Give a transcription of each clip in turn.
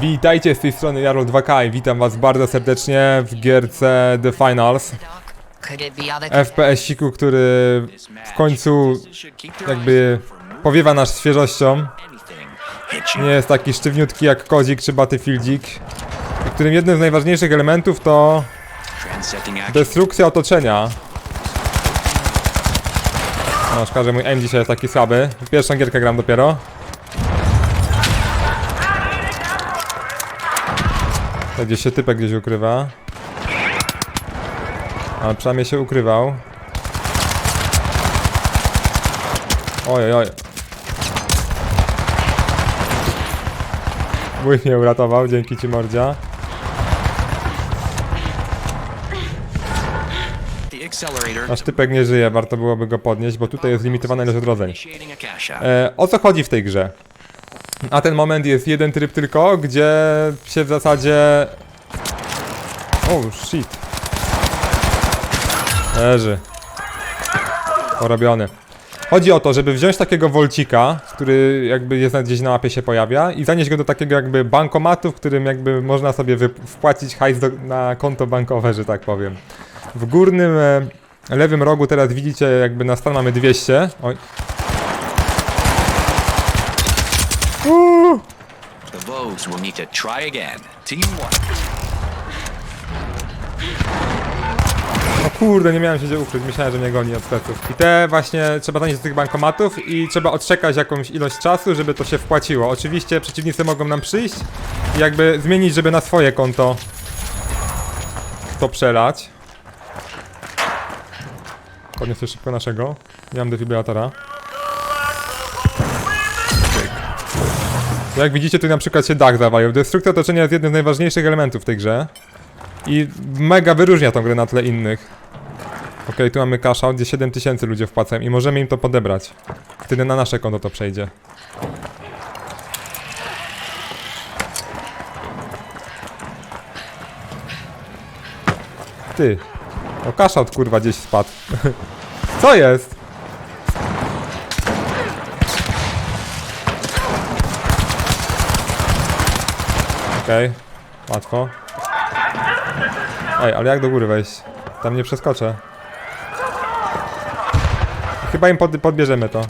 Witajcie z tej strony Jarol 2K i witam was bardzo serdecznie w gierce The Finals. FPS-siku, który w końcu jakby powiewa nas świeżością. Nie jest taki sztywniutki jak Kozik czy Battlefieldzik. W którym jednym z najważniejszych elementów to destrukcja otoczenia. No, szkoda, że mój aim dzisiaj jest taki słaby. Pierwszą gierkę gram dopiero. To gdzieś się typek gdzieś ukrywa. Ale przynajmniej się ukrywał. Oj, oj. Mój mnie uratował, dzięki ci mordzia. Nasz typek nie żyje, warto byłoby go podnieść, bo tutaj jest limitowana ilość odrodzeń. E, o co chodzi w tej grze? Na ten moment jest jeden tryb tylko, gdzie się w zasadzie... Oh shit. Leży. Porobiony. Chodzi o to, żeby wziąć takiego wolcika, który jakby jest gdzieś na mapie się pojawia i zanieść go do takiego jakby bankomatu, w którym jakby można sobie wpłacić hajs do, na konto bankowe, że tak powiem. W górnym e, lewym rogu teraz widzicie jakby na stan mamy 200. Oj. The Vogues will need to try again. Team one. O kurde, nie miałem się gdzie ukryć, myślałem, że mnie goni od pleców. I te właśnie trzeba zanieść do tych bankomatów i trzeba odczekać jakąś ilość czasu, żeby to się wpłaciło. Oczywiście przeciwnicy mogą nam przyjść i jakby zmienić, żeby na swoje konto to przelać. Podniosę szybko naszego. Nie mam defibrylatora. Jak widzicie, tu na przykład się dach zawalił. Destrukcja otoczenia jest jednym z najważniejszych elementów w tej grze. I mega wyróżnia tą grę na tle innych. Okej, tu mamy out, gdzie 7000 ludzie wpłacają i możemy im to podebrać. Wtedy na nasze konto to przejdzie. Ty. O, cash out kurwa gdzieś spadł. Co jest? Okej, łatwo. Ej, ale jak do góry wejść? Tam nie przeskoczę. Chyba im pod, podbierzemy to.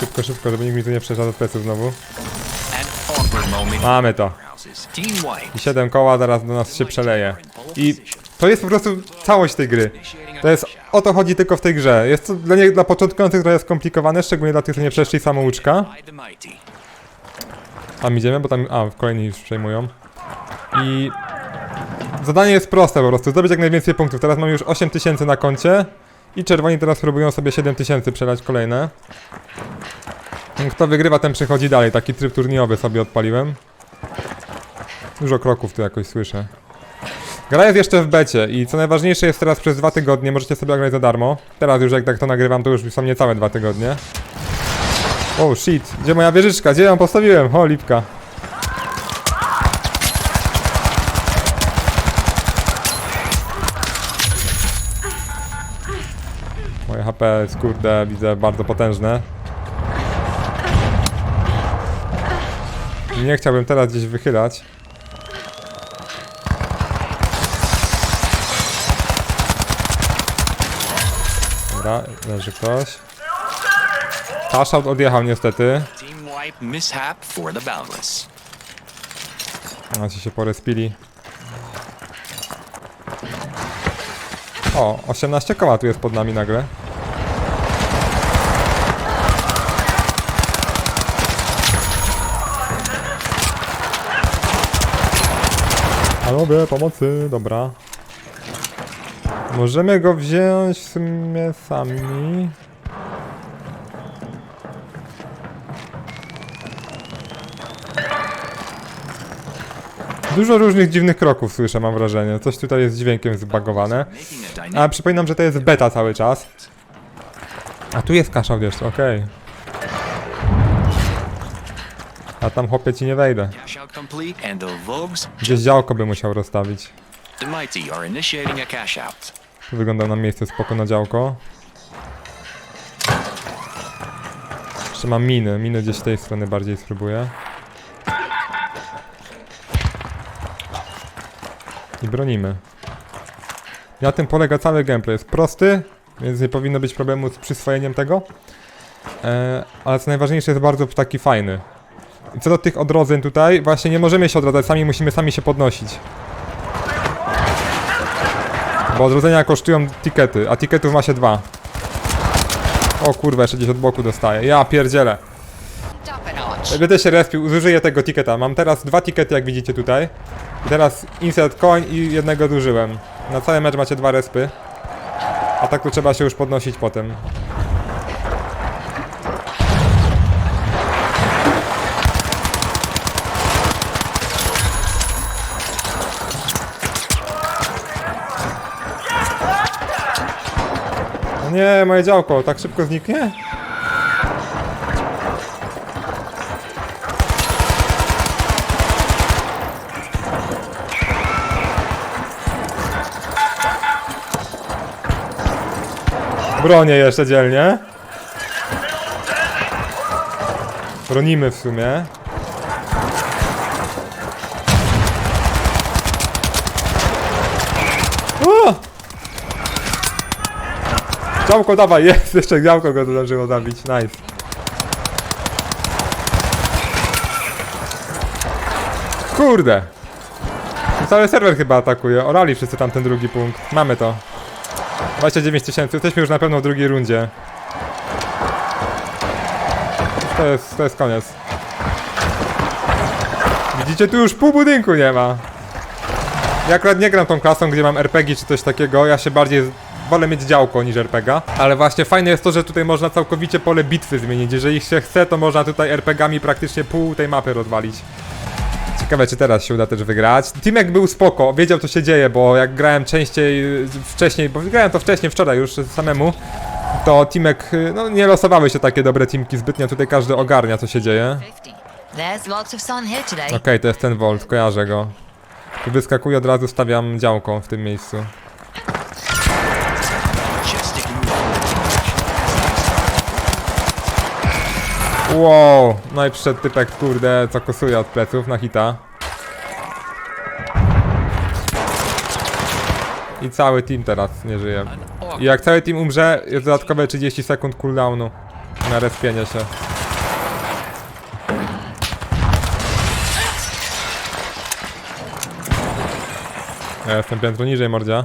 Szybko, szybko, żeby nikt mi tu nie przeszedł od pleców znowu. Mamy to. I 7 koła zaraz do nas się przeleje. I to jest po prostu całość tej gry. To jest, o to chodzi tylko w tej grze. Jest to dla, dla początkujących trochę skomplikowane, szczególnie dla tych, co nie przeszli samouczka. Tam idziemy, bo tam, a, kolejni już przejmują. I zadanie jest proste po prostu, zdobyć jak najwięcej punktów. Teraz mamy już 8000 na koncie i czerwoni teraz próbują sobie 7000 przelać kolejne. Kto wygrywa, ten przechodzi dalej. Taki tryb turniejowy sobie odpaliłem. Dużo kroków tu jakoś słyszę. Gra jest jeszcze w becie i co najważniejsze jest teraz przez dwa tygodnie, możecie sobie grać za darmo. Teraz już jak tak to nagrywam, to już są niecałe dwa tygodnie. Oh shit, gdzie moja wieżyczka? Gdzie ją postawiłem? O, lipka. Moje HP jest kurde, widzę, bardzo potężne. Nie chciałbym teraz gdzieś wychylać. Dobra, leży ktoś. Tashout odjechał niestety. Team white mishap for the boundless. Macie się porespili. O, 18 koła tu jest pod nami nagle. Panowie, pomocy, dobra. Możemy go wziąć w sumie sami. Dużo różnych dziwnych kroków słyszę, mam wrażenie. Coś tutaj jest dźwiękiem zbagowane. A przypominam, że to jest beta cały czas. A tu jest kasza jeszcze, okej. A tam chłopie ci nie wejdę. Gdzieś działko by musiał rozstawić. the mighty, are initiating a cash out. Wygląda na miejsce spoko na działko. Jeszcze mam miny. Miny gdzieś z tej strony bardziej spróbuję. I bronimy. Na tym polega cały gameplay. Jest prosty, więc nie powinno być problemu z przyswojeniem tego. E, ale co najważniejsze jest bardzo taki fajny. I co do tych odrodzeń tutaj, właśnie nie możemy się odradzać sami, musimy sami się podnosić. Bo odrodzenia kosztują tikety, a tiketów ma się dwa. O kurwa, jeszcze gdzieś od boku dostaję. Ja pierdzielę. Będę się respił, zużyję tego tiketa. Mam teraz dwa tikety, jak widzicie tutaj. I teraz insert coin i jednego zużyłem. Na cały mecz macie dwa respy. A tak to trzeba się już podnosić potem. Nie, moje działko, tak szybko zniknie? Bronię jeszcze dzielnie. Bronimy w sumie. O! Działko dawaj, jest! Jeszcze działko go zdążyło zabić, nice. Kurde! Cały serwer chyba atakuje, orali wszyscy tam ten drugi punkt. Mamy to. 29 tysięcy, jesteśmy już na pewno w drugiej rundzie. To jest, to jest koniec. Widzicie, tu już pół budynku nie ma. Ja akurat nie gram tą klasą, gdzie mam RPG czy coś takiego, ja się bardziej wolę mieć działko niż RPG. Ale właśnie fajne jest to, że tutaj można całkowicie pole bitwy zmienić. Jeżeli się chce, to można tutaj RPGami praktycznie pół tej mapy rozwalić. Ciekawe, czy teraz się uda też wygrać. Teamek był spoko, wiedział co się dzieje, bo jak grałem częściej, wcześniej, bo grałem to wcześniej, wczoraj już samemu, to Teamek, y, no nie losowały się takie dobre teamki zbytnio, tutaj każdy ogarnia co się dzieje. 50. There's lots of sun here today. Okej, to jest ten Volt, kojarzę go. Tu wyskakuję, od razu stawiam działką w tym miejscu. Majestic move. Wow, no i przyszedł typek, kurde, co kosuje od pleców na hita. I cały team teraz nie żyje. I jak cały team umrze, jest dodatkowe 30 sekund cooldownu na respienie się. Ja jestem piętro niżej, mordzia.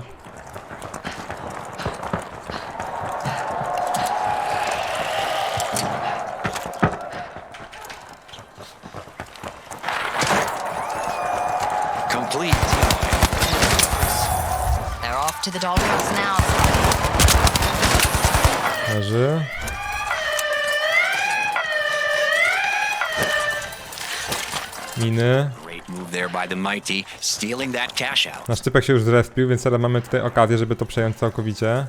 Out. Nasz typek się już zrespił, więc teraz mamy tutaj okazję, żeby to przejąć całkowicie.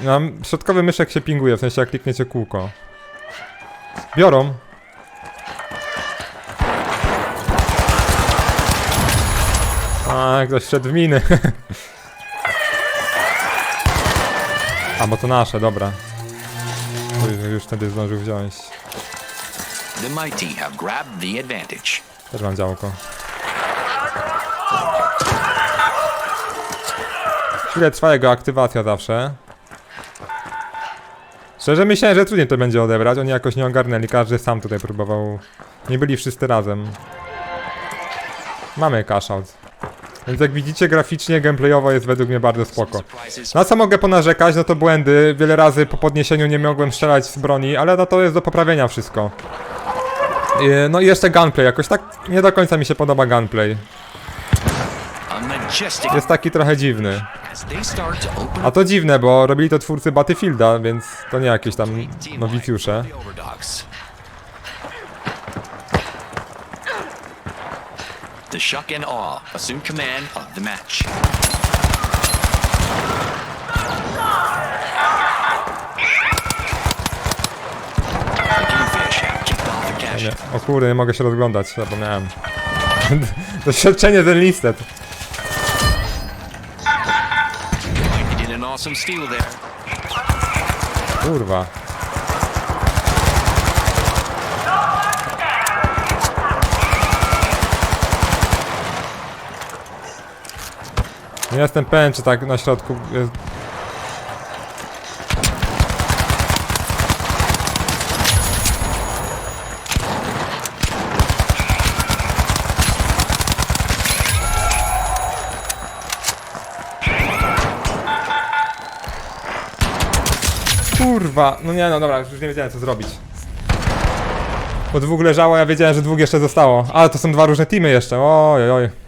Nam środkowy myszek się pinguje, w sensie jak klikniecie kółko. Biorą. A, ktoś wszedł w miny. A, bo to nasze, dobra. Już- wtedy zdążył wziąć. The mighty have grabbed the advantage. Też mam działko. Chwilę trwa jego aktywacja zawsze. Szczerze myślałem, że trudniej to będzie odebrać. Oni jakoś nie ogarnęli. Każdy sam tutaj próbował. Nie byli wszyscy razem. Mamy cash out. Więc jak widzicie, graficznie, gameplayowo jest według mnie bardzo spoko. Na co mogę ponarzekać, no to błędy. Wiele razy po podniesieniu nie mogłem strzelać z broni, ale no to jest do poprawienia wszystko. No i jeszcze gunplay, jakoś tak nie do końca mi się podoba gunplay. Jest taki trochę dziwny. A to dziwne, bo robili to twórcy Battlefielda, więc to nie jakieś tam nowicjusze. The shock and awe assume command of the match. Nie. O kurde, nie mogę się rozglądać, zapomniałem. Doświadczenie ten listet. Kurwa. Nie jestem pewien, czy tak na środku jest... Kurwa, no nie no dobra, już nie wiedziałem co zrobić. Bo dwóch leżało, ja wiedziałem, że dwóch jeszcze zostało. Ale to są dwa różne teamy jeszcze, oj oj oj.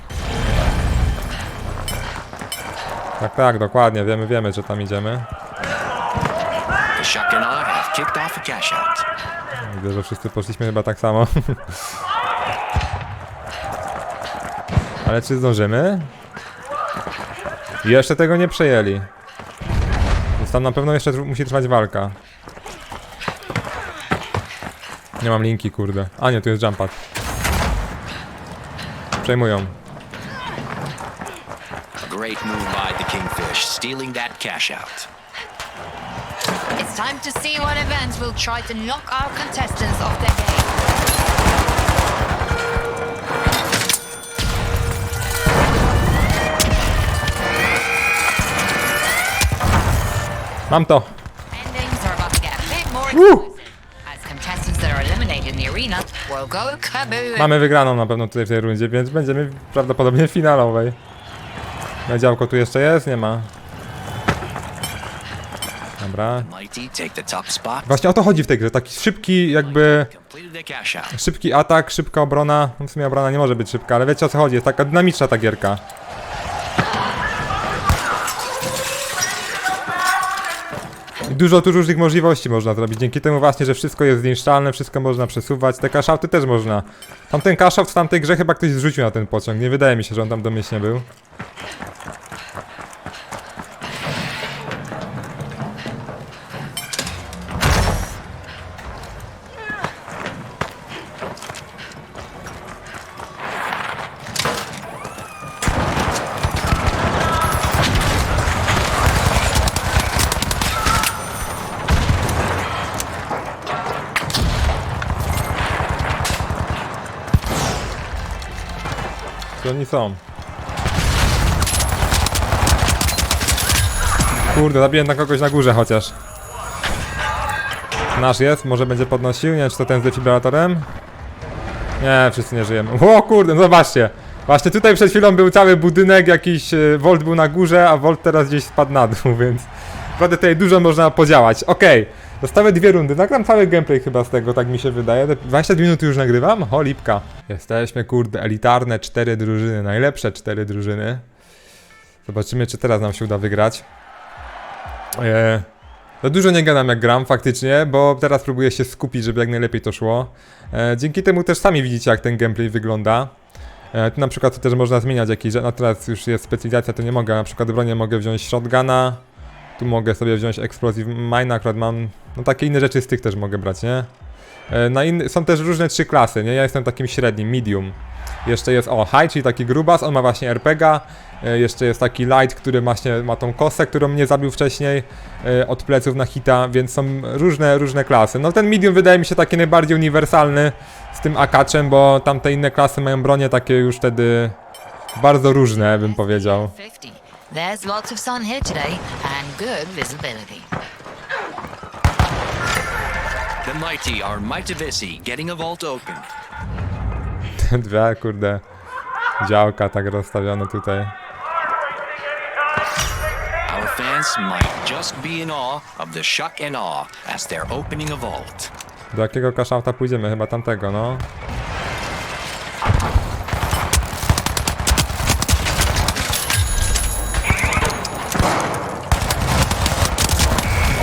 Tak, tak, dokładnie, wiemy, wiemy, że tam idziemy. Widzę, że wszyscy poszliśmy chyba tak samo. Ale czy zdążymy? Jeszcze tego nie przejęli. Więc tam na pewno jeszcze tr- musi trwać walka. Nie mam linki, kurde. A nie, tu jest jump pad. Przejmują. Great move by stealing that cash out. It's time to see what events will try to knock our contestants off their game. Mam to! Endings are about to get a bit more explosive. As contestants that are eliminated in the arena will go kaboom. Mamy wygraną na pewno tutaj w tej rundzie, więc będziemy prawdopodobnie w finalowej. Na działko tu jeszcze jest? Nie ma. Dobra. Właśnie o to chodzi w tej grze, taki szybki jakby... Szybki atak, szybka obrona. No w sumie obrona nie może być szybka, ale wiecie o co chodzi, jest taka dynamiczna ta gierka. Dużo tu różnych możliwości można zrobić, dzięki temu właśnie, że wszystko jest zniszczalne, wszystko można przesuwać, te kaszauty też można. Tamten kaszaut w tamtej grze chyba ktoś zrzucił na ten pociąg, nie wydaje mi się, że on tam domyślnie był. Oni są? Kurde, zabiłem na kogoś na górze chociaż. Nasz jest, może będzie podnosił, nie wiem czy to ten z defibrylatorem. Nie, wszyscy nie żyjemy. O kurde, no zobaczcie. Właśnie tutaj przed chwilą był cały budynek, jakiś Volt był na górze, a Volt teraz gdzieś spadł na dół, więc naprawdę tutaj dużo można podziałać. Okej, zostały dwie rundy, nagram cały gameplay chyba z tego, tak mi się wydaje. Te 20 minut już nagrywam? Ho, lipka. Jesteśmy, kurde, elitarne cztery drużyny, najlepsze cztery drużyny. Zobaczymy, czy teraz nam się uda wygrać. Eee, za dużo nie gadam jak gram faktycznie, bo teraz próbuję się skupić, żeby jak najlepiej to szło. E, dzięki temu też sami widzicie jak ten gameplay wygląda. E, tu na przykład to też można zmieniać jakieś, no teraz już jest specjalizacja, to nie mogę, na przykład bronię mogę wziąć shotguna, tu mogę sobie wziąć explosive mine, akurat mam, no takie inne rzeczy z tych też mogę brać, nie? E, na są też różne trzy klasy, nie? Ja jestem takim średnim, medium. Jeszcze jest, o, high, czyli taki grubas, on ma właśnie RPGa. E, jeszcze jest taki light, który właśnie ma tą kosę, którą mnie zabił wcześniej e, od pleców na hita, więc są różne, różne klasy. No ten medium wydaje mi się taki najbardziej uniwersalny z tym akaczem, bo tamte inne klasy mają bronie takie już wtedy bardzo różne, bym powiedział. 50. There's. The Mighty are Mightivisi getting a vault open. Dwie, kurde, działka tak rozstawione tutaj. Our fans might just be in awe of the Shuck and Awe as they're opening a vault. Do jakiego kaszauta pójdziemy? Chyba tamtego, no.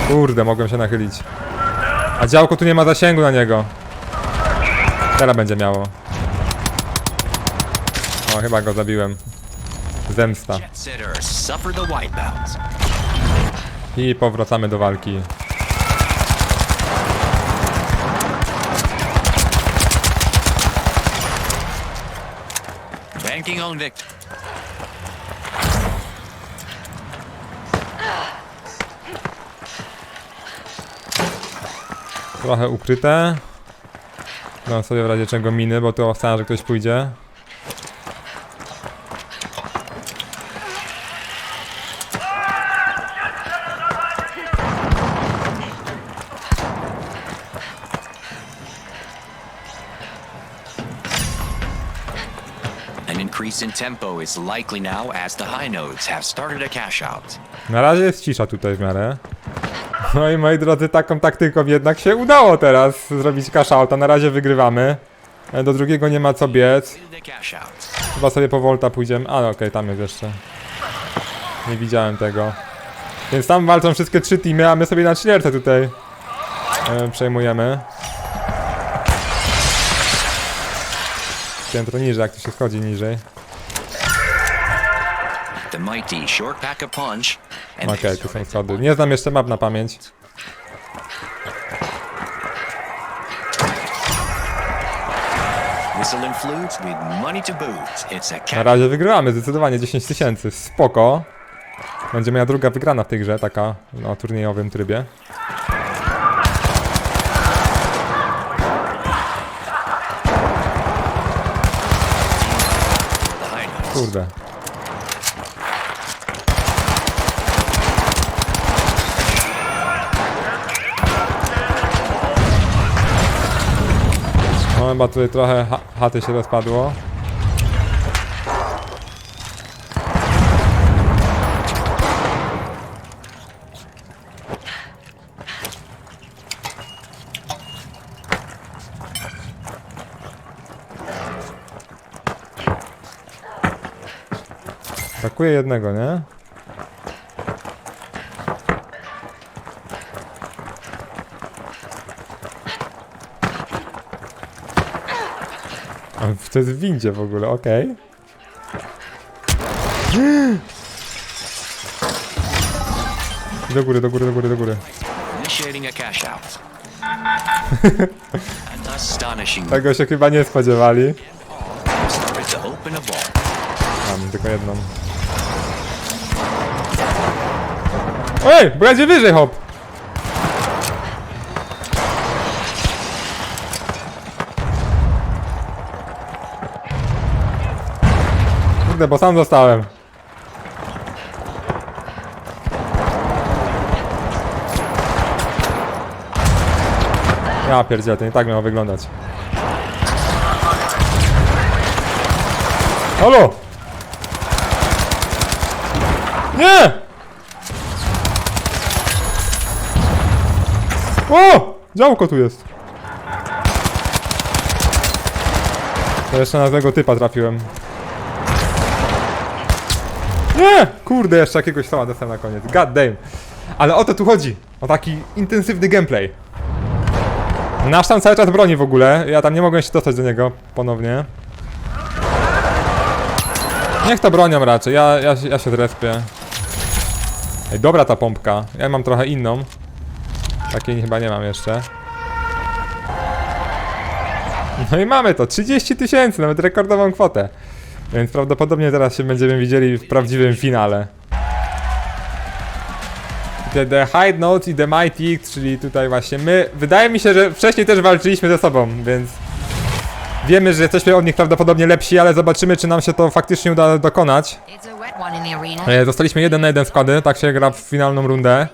Kurde, mogłem się nachylić. A działko tu nie ma zasięgu na niego. Teraz będzie miało. O, chyba go zabiłem. Zemsta. I powracamy do walki. Banking on victory. Trochę ukryte. Dam sobie w razie czego miny, bo tu obstawiam, że ktoś pójdzie. Tempo is likely now as the high nodes have started a cash out. Na razie jest cisza tutaj w miarę. No i moi drodzy, taką taktyką jednak się udało teraz zrobić cash outa. Na razie wygrywamy. E, Do drugiego nie ma co biec. Chyba sobie po Volta pójdziemy. A, okej, tam jest jeszcze. Nie widziałem tego. Więc tam walczą wszystkie trzy teamy, a my sobie na czwierce tutaj e, przejmujemy. Piętro niżej, jak to się schodzi niżej. Okej, they tu są schody. Nie znam jeszcze map na pamięć. Na razie wygrywamy, zdecydowanie 10 tysięcy. Spoko. Będzie moja druga wygrana w tej grze, taka na turniejowym trybie. Kurde. Chyba tutaj trochę ha chaty się rozpadło. Brakuje jednego, nie? A to jest w windzie w ogóle, okej. Do góry, do góry, do góry, do góry. Initiating a cash out. An astonishing Tego się chyba nie spodziewali. started to open a vault. Mam tylko jedną. Ej, będzie wyżej hop! Kurde, bo sam zostałem. Ja pierdzielę, to nie tak miało wyglądać. Halo! Nie! O! Działko tu jest. To jeszcze na tego typa trafiłem. Nie! Kurde, jeszcze jakiegoś sama dostałem na koniec. God damn. Ale o to tu chodzi. O taki intensywny gameplay. Nasz tam cały czas broni w ogóle. Ja tam nie mogłem się dostać do niego ponownie. Niech to bronią raczej, ja, ja, ja się drespię. Ej, dobra ta pompka. Ja mam trochę inną. Takiej chyba nie mam jeszcze. No i mamy to, 30 tysięcy, nawet rekordową kwotę. Więc prawdopodobnie teraz się będziemy widzieli w prawdziwym finale. The, the High Notes i The Mighty czyli tutaj właśnie my... Wydaje mi się, że wcześniej też walczyliśmy ze sobą, więc... Wiemy, że jesteśmy od nich prawdopodobnie lepsi, ale zobaczymy, czy nam się to faktycznie uda dokonać. E, Zostaliśmy jeden na jeden składy, tak się gra w finalną rundę,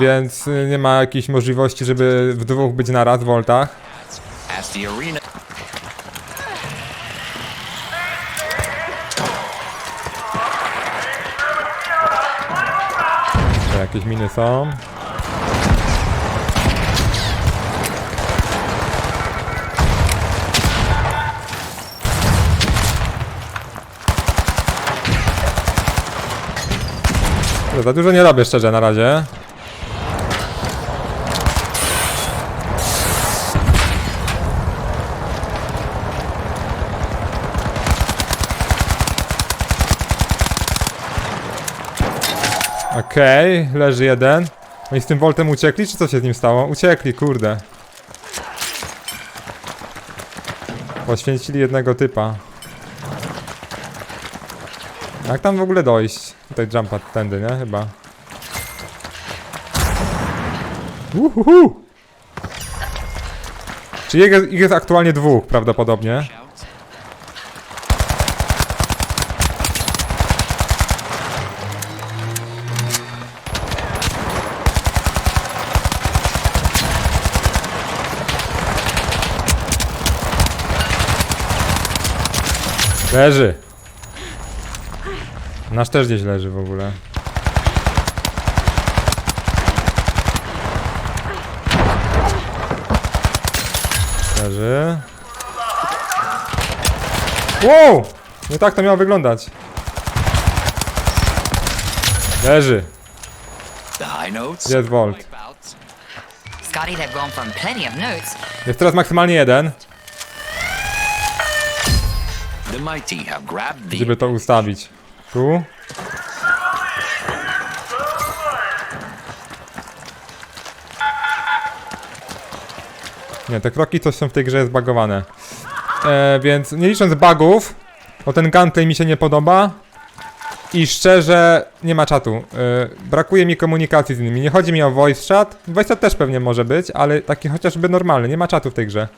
więc y, nie ma jakiejś możliwości, żeby w dwóch być naraz w voltach. As the arena To jakieś miny są. Za dużo nie robię szczerze na razie. Okej, leży jeden. No i z tym Voltem uciekli, czy co się z nim stało? Uciekli, kurde. Poświęcili jednego typa. Jak tam w ogóle dojść? Tutaj jumpa tędy, nie? Chyba. Uhuhu! Czyli ich jest, ich jest aktualnie dwóch prawdopodobnie. Leży. Nasz też gdzieś leży w ogóle. Leży. Wow! Nie tak to miało wyglądać. Leży. Jest Volt. Wipeouts. Scotty, they've gone from plenty of notes. Jest teraz maksymalnie jeden, żeby to ustawić. Tu. Nie, te kroki coś są w tej grze zbagowane. E, więc nie licząc bugów, bo ten gameplay mi się nie podoba i szczerze nie ma czatu. E, brakuje mi komunikacji z innymi. Nie chodzi mi o voice chat. Voice chat też pewnie może być, ale taki chociażby normalny. Nie ma czatu w tej grze.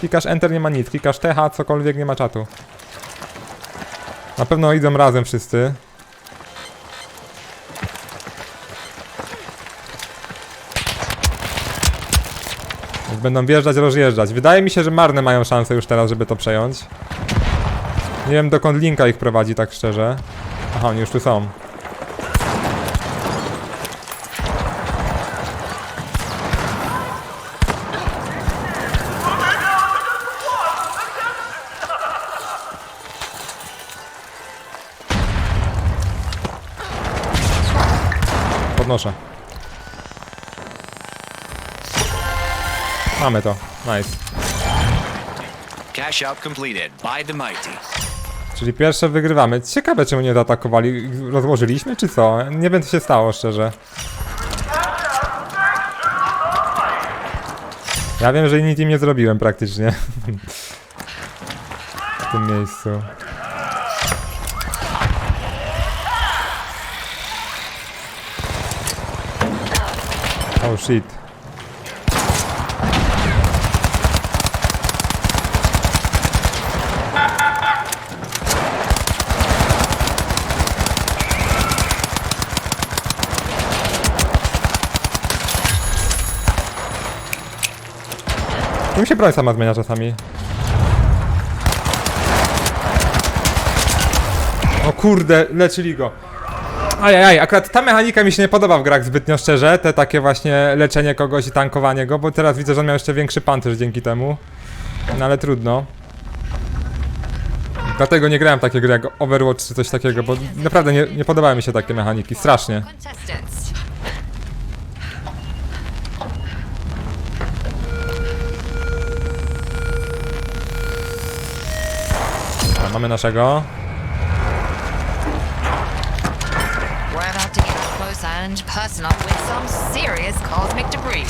Klikasz enter, nie ma nic. Klikasz TH, cokolwiek, nie ma czatu. Na pewno idą razem wszyscy. Więc będą wjeżdżać, rozjeżdżać. Wydaje mi się, że marne mają szanse już teraz, żeby to przejąć. Nie wiem dokąd Linka ich prowadzi, tak szczerze. Aha, oni już tu są. Podnoszę. Mamy to. Nice. cash out completed by the mighty. Czyli pierwsze wygrywamy. Ciekawe czemu nie zaatakowali. Rozłożyliśmy czy co? Nie wiem co się stało szczerze. Ja wiem, że nic im nie zrobiłem praktycznie. w tym miejscu. Oh shit. Mi się broń sama zmienia czasami. O kurde, leczyli go. Ajajaj, akurat ta mechanika mi się nie podoba w grach zbytnio szczerze, te takie właśnie leczenie kogoś i tankowanie go, bo teraz widzę, że on miał jeszcze większy pancerz dzięki temu. No ale trudno. Dlatego nie grałem takie gry jak Overwatch czy coś takiego, bo naprawdę nie, nie podobały mi się takie mechaniki, strasznie. Mamy naszego. Cosmic debris.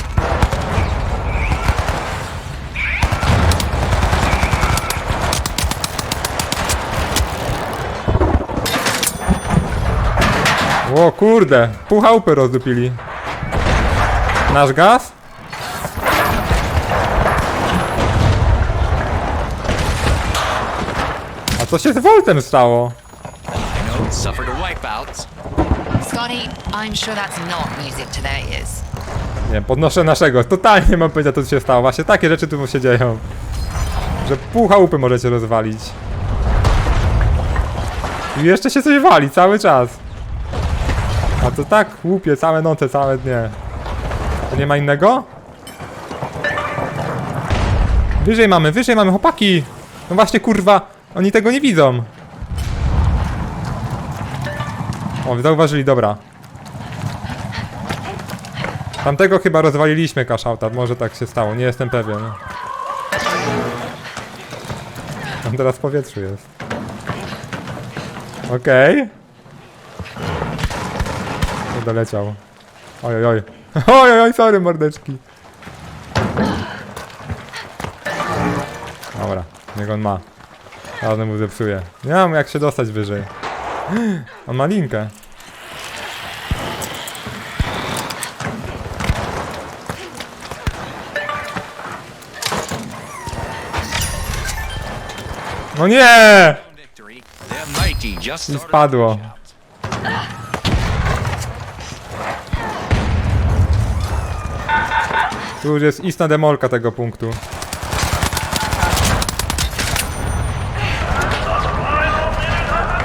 O kurde, pół chałupy rozdupili. Nasz gaz? A co się z Voltem stało? Suffered a wipeout. Scotty, I'm sure that's not music to their ears. Nie, podnoszę naszego. Totalnie mam powiedzieć, co tu się stało. Właśnie takie rzeczy tu się dzieją. Że pół chałupy możecie rozwalić. I jeszcze się coś wali cały czas. A to tak łupie całe noce, całe dnie. To nie ma innego? Wyżej mamy, wyżej mamy, chłopaki! No właśnie, kurwa, oni tego nie widzą. O, zauważyli, dobra. Tamtego chyba rozwaliliśmy kaszauta, może tak się stało, nie jestem pewien. On teraz w powietrzu jest. Okej. Okay. Doleciał. Oj. Oj, oj, oj, sorry mordeczki. Dobra, niech on ma. Razem mu zepsuje. Nie mam jak się dostać wyżej. On ma linkę. No nie! I spadło. Tu już jest istna demolka tego punktu.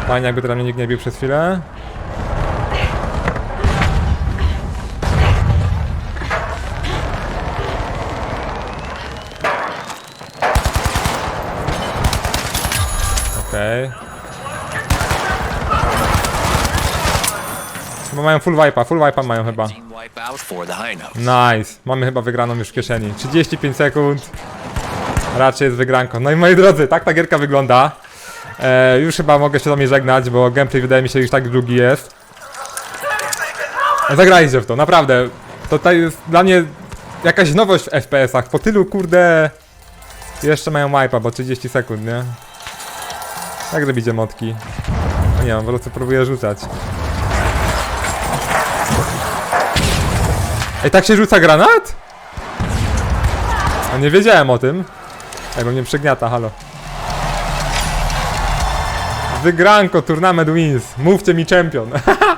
Fajnie, jakby teraz mnie nikt nie bił przez chwilę. Okej. Chyba mają full wipe'a, full wipe'a mają chyba. Nice. Mamy chyba wygraną już w kieszeni. 35 sekund. Raczej jest wygranką. No i moi drodzy, tak ta gierka wygląda. E, już chyba mogę się do mnie żegnać, bo gameplay wydaje mi się już tak długi jest. Zagrajcie w to, naprawdę. To tutaj jest dla mnie jakaś nowość w FPS-ach. Po tylu, kurde... Jeszcze mają wipe'a, bo 30 sekund, nie? Jak robicie motki? No nie wiem, po prostu próbuję rzucać. Ej, tak się rzuca granat? A nie wiedziałem o tym. Ej, bo mnie przegniata, halo. Wygranko, tournament wins. Mówcie mi champion.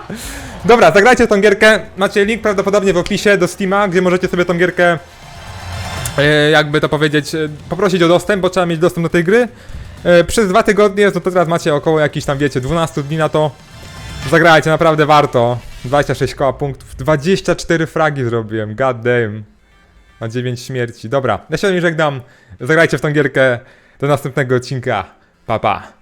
Dobra, zagrajcie tą gierkę. Macie link prawdopodobnie w opisie do Steama, gdzie możecie sobie tą gierkę e, jakby to powiedzieć, e, poprosić o dostęp, bo trzeba mieć dostęp do tej gry. E, przez dwa tygodnie, no to teraz macie około jakichś tam, wiecie, 12 dni na to. Zagrajcie, naprawdę warto. 26 koła punktów, 24 fragi zrobiłem, god damn. Na 9 śmierci. Dobra, ja się żegnam. Zagrajcie w tą gierkę. Do następnego odcinka. Pa, pa.